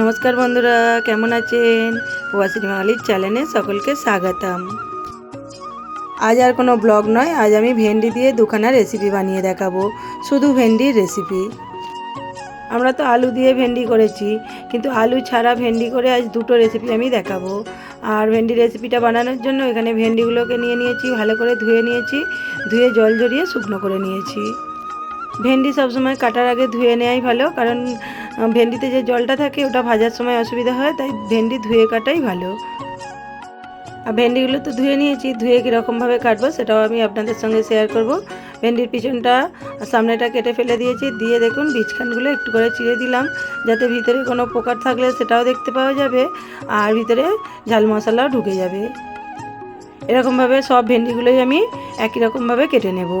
নমস্কার বন্ধুরা, কেমন আছেন? প্রবাসী বাঙালির চ্যানেলে সকলকে স্বাগতম। আজ আর কোনো ব্লগ নয়, আজ আমি ভেন্ডি দিয়ে দুখানা রেসিপি বানিয়ে দেখাবো, শুধু ভেন্ডির রেসিপি আমরা তো আলু দিয়ে ভেন্ডি করেছি, কিন্তু আলু ছাড়া ভেন্ডি করে আজ দুটো রেসিপি আমি দেখাবো। আর ভেন্ডি রেসিপিটা বানানোর জন্য এখানে ভেন্ডিগুলোকে নিয়ে নিয়েছি, ভালো করে ধুয়ে নিয়েছি, ধুয়ে জল জড়িয়ে শুকনো করে নিয়েছি। ভেন্ডি সবসময় কাটার আগে ধুয়ে নেওয়াই ভালো, কারণ ভেন্ডিতে যে জলটা থাকে ওটা ভাজার সময় অসুবিধা হয়, তাই ভেন্ডি ধুয়ে কাটাই ভালো। আর ভেন্ডিগুলো তো ধুয়ে নিয়েছি, ধুয়ে কীরকমভাবে কাটবো সেটাও আমি আপনাদের সঙ্গে শেয়ার করব। ভেন্ডির পিছনটা সামনেটা কেটে ফেলে দিয়েছি, দিয়ে দেখুন বীজখানগুলো একটু করে চিড়ে দিলাম, যাতে ভিতরে কোনো পোকার থাকলে সেটাও দেখতে পাওয়া যাবে, আর ভিতরে ঝাল মশলাও ঢুকে যাবে। এরকমভাবে সব ভেন্ডিগুলোই আমি একই রকমভাবে কেটে নেব।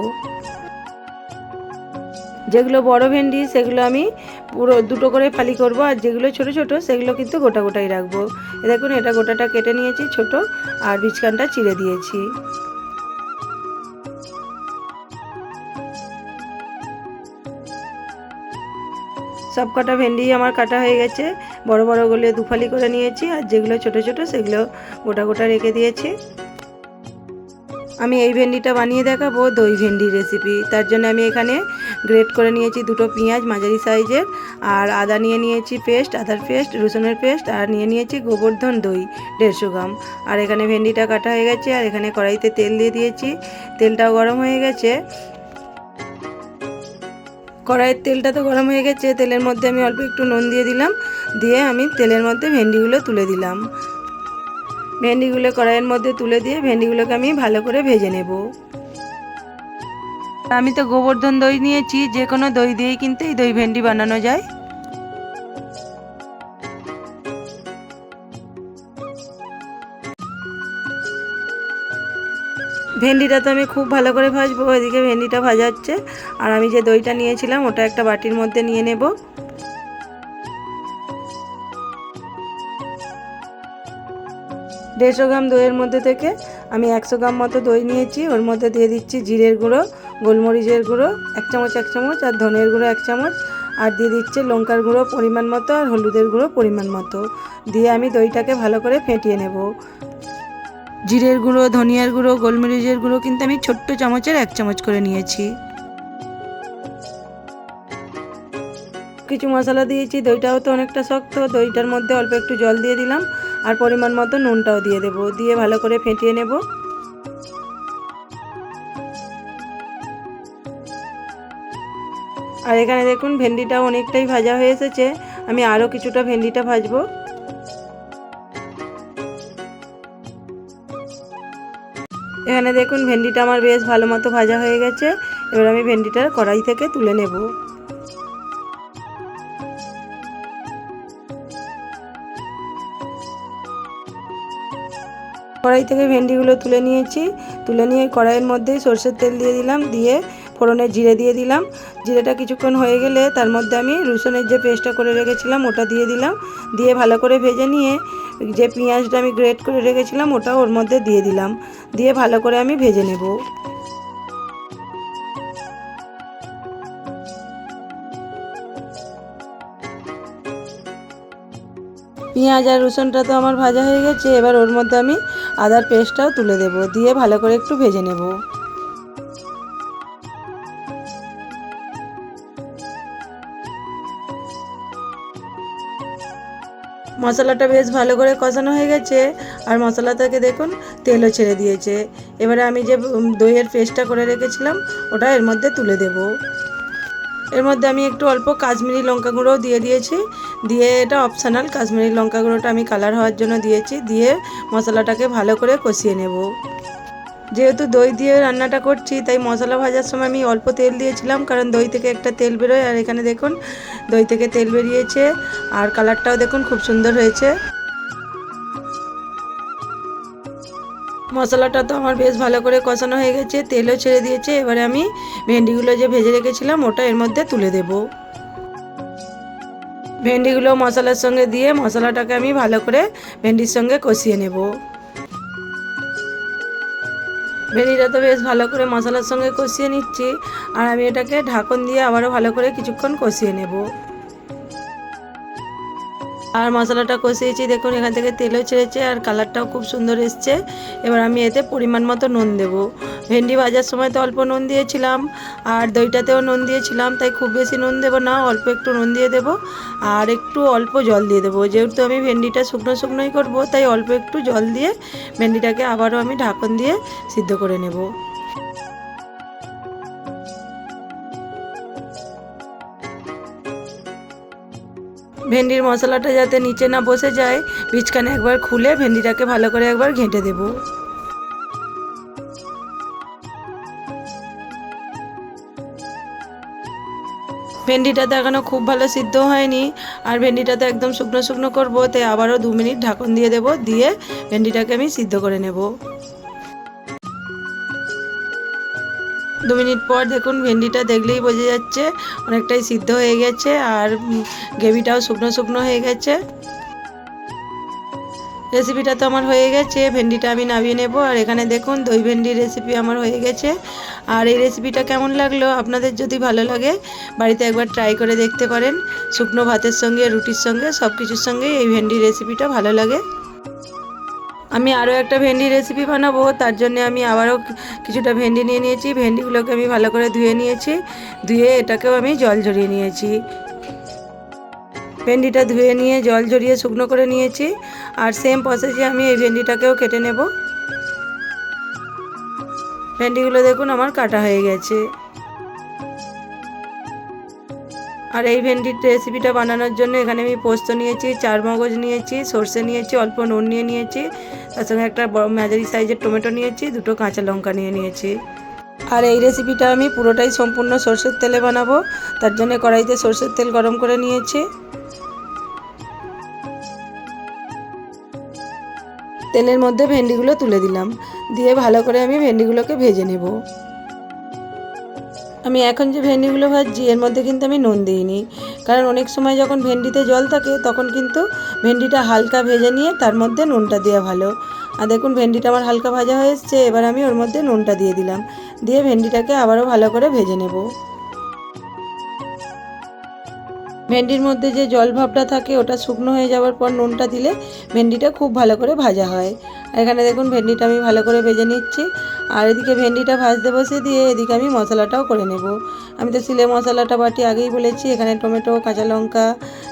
যেগুলো বড় ভেন্ডি, সেগুলো আমি পুরো দুটো করে ফালি করব, আর যেগুলো ছোট ছোট, সেগুলো কিন্তু গোটা গোটাই রাখব। দেখুন, এটা গোটাটা কেটে নিয়েছি ছোট, আর বীজখানটা চিড়ে দিয়েছি। সব কটা ভেন্ডি আমার কাটা হয়ে গেছে, বড় বড়গুলো দুফালি করে নিয়েছি, আর যেগুলো ছোট ছোট, সেগুলো গোটা গোটা রেখে দিয়েছি। আমি এই ভেন্ডিটা বানিয়ে দেখাবো, দই ভেন্ডি রেসিপি তার জন্য আমি এখানে গ্রেট করে নিয়েছি দুটো পেঁয়াজ মাঝারি সাইজের, আর আদা নিয়ে নিয়েছি পেস্ট আদার পেস্ট রসুনের পেস্ট আর নিয়ে নিয়েছি গোবর্ধন দই দেড়শো গ্রাম। আর এখানে ভেন্ডিটা কাটা হয়ে গেছে, আর এখানে কড়াইতে তেল দিয়ে দিয়েছি। তেলটাও গরম হয়ে গেছে। কড়াইয়ের তেলটা তো গরম হয়ে গেছে, তেলের মধ্যে আমি অল্প একটু নুন দিয়ে দিলাম। দিয়ে আমি তেলের মধ্যে ভেন্ডিগুলো তুলে দিলাম। ভেন্ডিগুলো কড়াইয়ের মধ্যে তুলে দিয়ে ভেন্ডিগুলোকে আমি ভালো করে ভেজে নেব। আমি তো গোবর্ধন দই নিয়েছি, যে কোনো দই দিয়েই কিন্তু এই দই ভেন্ডি বানানো যায়। ভেন্ডিটা তো আমি খুব ভালো করে ভাজবো এদিকে ভেন্ডিটা ভাজাচ্ছে আর আমি যে দইটা নিয়েছিলাম, ওটা একটা বাটির মধ্যে নিয়ে নেব। দেড়শো গ্রাম দইয়ের মধ্যে থেকে আমি একশো গ্রাম মতো দই নিয়েছি। ওর মধ্যে দিয়ে দিচ্ছি জিরের গুঁড়ো, গোলমরিচের গুঁড়ো, এক চামচ এক চামচ, আর ধনের গুঁড়ো এক চামচ। আর দিয়ে দিচ্ছে লঙ্কার গুঁড়ো পরিমাণ মতো আর হলুদের গুঁড়ো পরিমাণ মতো। দিয়ে আমি দইটাকে ভালো করে ফেটিয়ে নেব। জিরের গুঁড়ো, ধনিয়ার গুঁড়ো, গোলমরিচের গুঁড়ো কিন্তু আমি ছোট্ট চামচের এক চামচ করে নিয়েছি। কিছু মশলা দিয়েছি, দইটাও তো অনেকটা শক্ত। দইটার মধ্যে অল্প একটু জল দিয়ে দিলাম। আর পরিমাণ মতো নুনটাও দিয়ে দেব, দিয়ে ভালো করে ফেটিয়ে নেব। আর এখানে দেখুন ভেন্ডিটাও অনেকটাই ভাজা হয়ে এসেছে, আমি আরও কিছুটা ভেন্ডিটা ভাজবো। এখানে দেখুন ভেন্ডিটা আমার বেশ ভালো মতো ভাজা হয়ে গেছে, এবার আমি ভেন্ডিটা কড়াই থেকে তুলে নেব। কড়াই থেকে ভেন্ডিগুলো তুলে নিয়েছি। তুলে নিয়ে কড়াইয়ের মধ্যে সর্ষের তেল দিয়ে দিলাম, দিয়ে ফোড়নের জিরে দিয়ে দিলাম। জিরেটা কিছুক্ষণ হয়ে গেলে তার মধ্যে আমি রসুনের যে পেস্টটা করে রেখেছিলাম, ওটা দিয়ে দিলাম। দিয়ে ভালো করে ভেজে নিয়ে যে পেঁয়াজটা আমি গ্রেট করে রেখেছিলাম, ওটা ওর মধ্যে দিয়ে দিলাম। দিয়ে ভালো করে আমি ভেজে নেব। পেঁয়াজ আর রসুনটা তো আমার ভাজা হয়ে গেছে, এবার ওর মধ্যে আমি আদার পেস্টটাও তুলে দেব, দিয়ে ভালো করে একটু ভেজে নেব। মশলাটা বেশ ভালো করে কষানো হয়ে গেছে, আর মশলা থেকে দেখুন, তেলও ছেড়ে দিয়েছে। এবারে আমি যে দইয়ের পেস্টটা করে রেখেছিলাম, ওটা এর মধ্যে তুলে দেব। এর মধ্যে আমি একটু অল্প কাশ্মীরি লঙ্কা গুঁড়োও দিয়ে দিয়েছি দিয়ে এটা অপশানাল কাশ্মীরি লঙ্কা গুঁড়োটা আমি কালার হওয়ার জন্য দিয়েছি, দিয়ে মশলাটাকে ভালো করে কষিয়ে নেব। যেহেতু দই দিয়ে রান্নাটা করছি, তাই মশলা ভাজার সময় আমি অল্প তেল দিয়েছিলাম, কারণ দই থেকে একটা তেল বেরোয়, আর এখানে দেখুন, দই থেকে তেল বেরিয়েছে, আর কালারটাও দেখুন খুব সুন্দর হয়েছে। মশলাটা তো আমার বেশ ভালো করে কষানো হয়ে গেছে, তেলও ছেড়ে দিয়েছে, এবারে আমি ভেন্ডিগুলো যে ভেজে রেখেছিলাম, ওটা এর মধ্যে তুলে দেব। ভেন্ডিগুলো মশলার সঙ্গে দিয়ে মশলাটাকে আমি ভালো করে ভেন্ডির সঙ্গে কষিয়ে নেব। ভেন্ডিটা তো বেশ ভালো করে মশলার সঙ্গে কষিয়ে নিচ্ছি। আর আমি এটাকে ঢাকন দিয়ে আবারও ভালো করে কিছুক্ষণ কষিয়ে নেব। আর মশলাটা কষিয়েছি, দেখুন এখান থেকে তেলও ছেড়েছে আর কালারটাও খুব সুন্দর এসছে। এবার আমি এতে পরিমাণ মতো নুন দেবো। ভেন্ডি ভাজার সময় তো অল্প নুন দিয়েছিলাম আর দইটাতেও নুন দিয়েছিলাম, তাই খুব বেশি নুন দেবো না, অল্প একটু নুন দিয়ে দেবো আর একটু অল্প জল দিয়ে দেবো। যেহেতু আমি ভেন্ডিটা শুকনো শুকনোই করব, তাই অল্প একটু জল দিয়ে ভেন্ডিটাকে আবারও আমি ঢাকন দিয়ে সিদ্ধ করে নেব। ভেন্ডির মশলাটা যাতে নিচে না বসে যায়, বীজখানে একবার খুলে ভেন্ডিটাকে ভালো করে একবার ঘেঁটে দেব। ভেন্ডিটা তো এখনও খুব ভালো সিদ্ধ হয়নি, আর ভেন্ডিটা তো একদম শুকনো শুকনো করব, তাই আবারও দু মিনিট ঢাকন দিয়ে দেবো, দিয়ে ভেন্ডিটাকে আমি সিদ্ধ করে নেব। দু মিনিট পর দেখুন ভেন্ডিটা দেখলেই বোঝা যাচ্ছে অনেকটাই সিদ্ধ হয়ে গেছে আর গ্রেভিটাও শুকনো শুকনো হয়ে গেছে। রেসিপিটা তো আমার হয়ে গেছে, ভেন্ডিটা আমি নামিয়ে নেব। আর এখানে দেখুন দই ভেন্ডির রেসিপি আমার হয়ে গেছে। আর এই রেসিপিটা কেমন লাগল আপনাদের যদি ভালো লাগে, বাড়িতে একবার ট্রাই করে দেখতে পারেন। শুকনো ভাতের সঙ্গে, রুটির সঙ্গে সব কিছুর সঙ্গে এই ভেন্ডি রেসিপিটা ভালো লাগে। আমি আরও একটা ভেন্ডি রেসিপি বানাবো, তার জন্য আমি আবারও কিছুটা ভেন্ডি নিয়ে নিয়েছি। ভেন্ডিগুলোকে আমি ভালো করে ধুয়ে নিয়েছি। ধুয়ে এটাকেও আমি জল ঝরিয়ে নিয়েছি। ভেন্ডিটা ধুয়ে নিয়ে জল ঝরিয়ে শুকনো করে নিয়েছি। আর সেম প্রসেসে আমি এই ভেন্ডিটাকেও কেটে নেব। ভেন্ডিগুলো দেখুন আমার কাটা হয়ে গেছে। আর এই ভেন্ডির রেসিপিটা বানানোর জন্য এখানে আমি পোস্ত নিয়েছি, চার মগজ নিয়েছি, সর্ষে নিয়েছি, অল্প নুন নিয়ে নিয়েছি, তার সঙ্গে একটা বড় সাইজের টমেটো নিয়েছি, দুটো কাঁচা লঙ্কা নিয়ে নিয়েছি। আর এই রেসিপিটা আমি পুরোটাই সম্পূর্ণ সর্ষের তেলে বানাবো, তার জন্য কড়াইতে সর্ষের তেল গরম করে নিয়েছি। তেলের মধ্যে ভেন্ডিগুলো তুলে দিলাম, দিয়ে ভালো করে আমি ভেন্ডিগুলোকে ভেজে নেব। আমি এখন যে ভেন্ডিগুলো ভাজছি, এর মধ্যে কিন্তু আমি নুন দিইনি। কারণ অনেক সময় যখন ভেন্ডিতে জল থাকে, তখন কিন্তু ভেন্ডিটা হালকা ভেজে নিয়ে তার মধ্যে নুনটা দেওয়া ভালো। আর দেখুন, ভেন্ডিটা আমার হালকা ভাজা হয়ে এসছে, এবার আমি ওর মধ্যে নুনটা দিয়ে দিলাম। দিয়ে ভেন্ডিটাকে আবারও ভালো করে ভেজে নেব। ভেন্ডির মধ্যে যে জল ভাবটা থাকে, ওটা শুকনো হয়ে যাওয়ার পর নুনটা দিলে ভেন্ডিটা খুব ভালো করে ভাজা হয়। এখানে দেখুন, ভেন্ডিটা আমি ভালো করে ভেজে নিচ্ছি। আর এদিকে ভেন্ডিটা ভাজতে বসে দিয়ে এদিকে আমি মশলাটাও করে নেব। আমি তো সিলে মশলাটা বাটি আগেই বলেছি, এখানে টমেটো, কাঁচা লঙ্কা,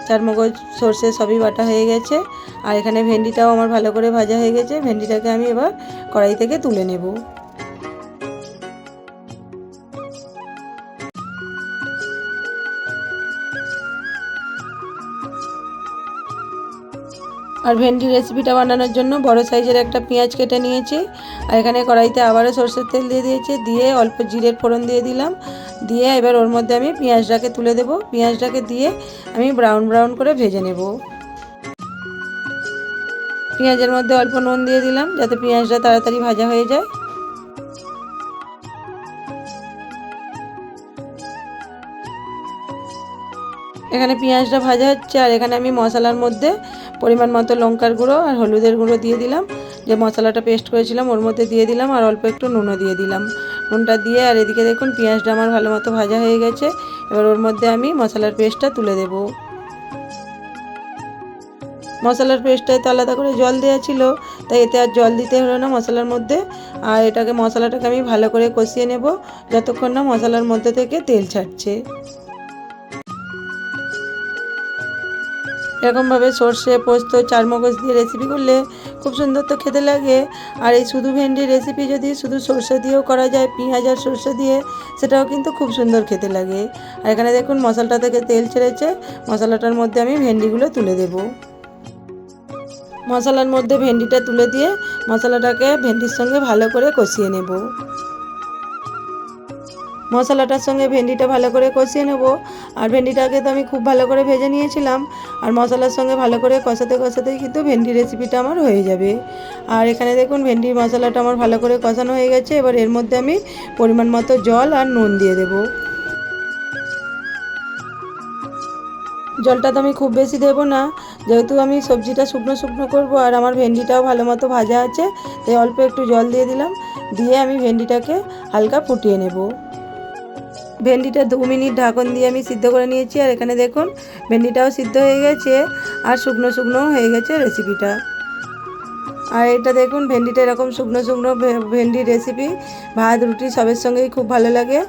চারমগজ, সর্ষে সবই বাটা হয়ে গেছে। আর এখানে ভেন্ডিটাও আমার ভালো করে ভাজা হয়ে গেছে। ভেন্ডিটাকে আমি এবার কড়াই থেকে তুলে নেব। আর ভেন্ডি রেসিপিটা বানানোর জন্য বড় সাইজের একটা পেঁয়াজ কেটে নিয়েছি। আর এখানে কড়াইতে আবারও সর্ষের তেল দিয়ে দিয়েছি, দিয়ে অল্প জিরের ফোড়ন দিয়ে দিলাম। দিয়ে এবার ওর মধ্যে আমি পেঁয়াজটাকে তুলে দেবো। পেঁয়াজটাকে দিয়ে আমি ব্রাউন ব্রাউন করে ভেজে নেব। পেঁয়াজের মধ্যে অল্প নুন দিয়ে দিলাম, যাতে পেঁয়াজটা তাড়াতাড়ি ভাজা হয়ে যায়। এখানে পেঁয়াজটা ভাজা হচ্ছে, আর এখানে আমি মশলার মধ্যে পরিমাণ মতো লঙ্কার গুঁড়ো আর হলুদের গুঁড়ো দিয়ে দিলাম। যে মশলাটা পেস্ট করেছিলাম, ওর মধ্যে দিয়ে দিলাম আর অল্প একটু নুনও দিয়ে দিলাম। নুনটা দিয়ে, আর এদিকে দেখুন পেঁয়াজটা আমার ভালো মতো ভাজা হয়ে গেছে। এবার ওর মধ্যে আমি মশলার পেস্টটা তুলে দেব। মশলার পেস্টটায় তো আলাদা করে জল দেওয়া ছিল, তাই এতে আর জল দিতে হলো না মশলার মধ্যে। আর এটাকে মশলাটাকে আমি ভালো করে কষিয়ে নেব, যতক্ষণ না মশলার মধ্যে থেকে তেল ছাড়ছে। এরকমভাবে সর্ষে, পোস্ত, চারমগজ দিয়ে রেসিপি করলে খুব সুন্দর তো খেতে লাগে। আর এই শুধু ভেন্ডির রেসিপি যদি শুধু সর্ষে দিয়েও করা যায়, পেঁয়াজ আর সর্ষে দিয়ে, সেটাও কিন্তু খুব সুন্দর খেতে লাগে। আর এখানে দেখুন মশলাটা থেকে তেল ছেড়েছে, মশলাটার মধ্যে আমি ভেন্ডিগুলো তুলে দেব। মশলার মধ্যে ভেন্ডিটা তুলে দিয়ে মশলাটাকে ভেন্ডির সঙ্গে ভালো করে কষিয়ে নেব। মশলাটার সঙ্গে ভেন্ডিটা ভালো করে কষিয়ে নেব। আর ভেন্ডিটাকে তো আমি খুব ভালো করে ভেজে নিয়েছিলাম। আর মশলার সঙ্গে ভালো করে কষাতে কষাতেই কিন্তু ভেন্ডি রেসিপিটা আমার হয়ে যাবে। আর এখানে দেখুন, ভেন্ডির মশলাটা আমার ভালো করে কষানো হয়ে গেছে। এবার এর মধ্যে আমি পরিমাণ মতো জল আর নুন দিয়ে দেব। জলটা তো আমি খুব বেশি দেবো না। যেহেতু আমি সবজিটা শুকনো শুকনো করব আর আমার ভেন্ডিটাও ভালো মতো ভাজা আছে, তাই অল্প একটু জল দিয়ে দিলাম। দিয়ে আমি ভেন্ডিটাকে হালকা ফুটিয়ে নেব। ভেন্ডিটা দু মিনিট ঢাকন দিয়ে আমি সিদ্ধ করে নিয়েছি, আর এখানে দেখুন ভেন্ডিটাও সিদ্ধ হয়ে গেছে, আর শুকনো শুকনো হয়ে গেছে রেসিপিটা আর এটা দেখুন ভেন্ডিটা এরকম শুকনো শুকনো ভেন্ডির রেসিপি ভাত, রুটি সবের সঙ্গেই খুব ভালো লাগে।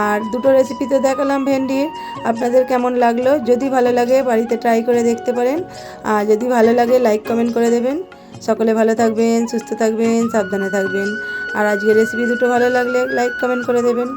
আর দুটো রেসিপি তো দেখালাম ভেন্ডির, আপনাদের কেমন লাগল? যদি ভালো লাগে বাড়িতে ট্রাই করে দেখতে পারেন, আর যদি ভালো লাগে লাইক কমেন্ট করে দেবেন। সকলে ভালো থাকবেন, সুস্থ থাকবেন, সাবধানে থাকবেন। আর আজকের রেসিপি দুটো ভালো লাগলে লাইক কমেন্ট করে দেবেন।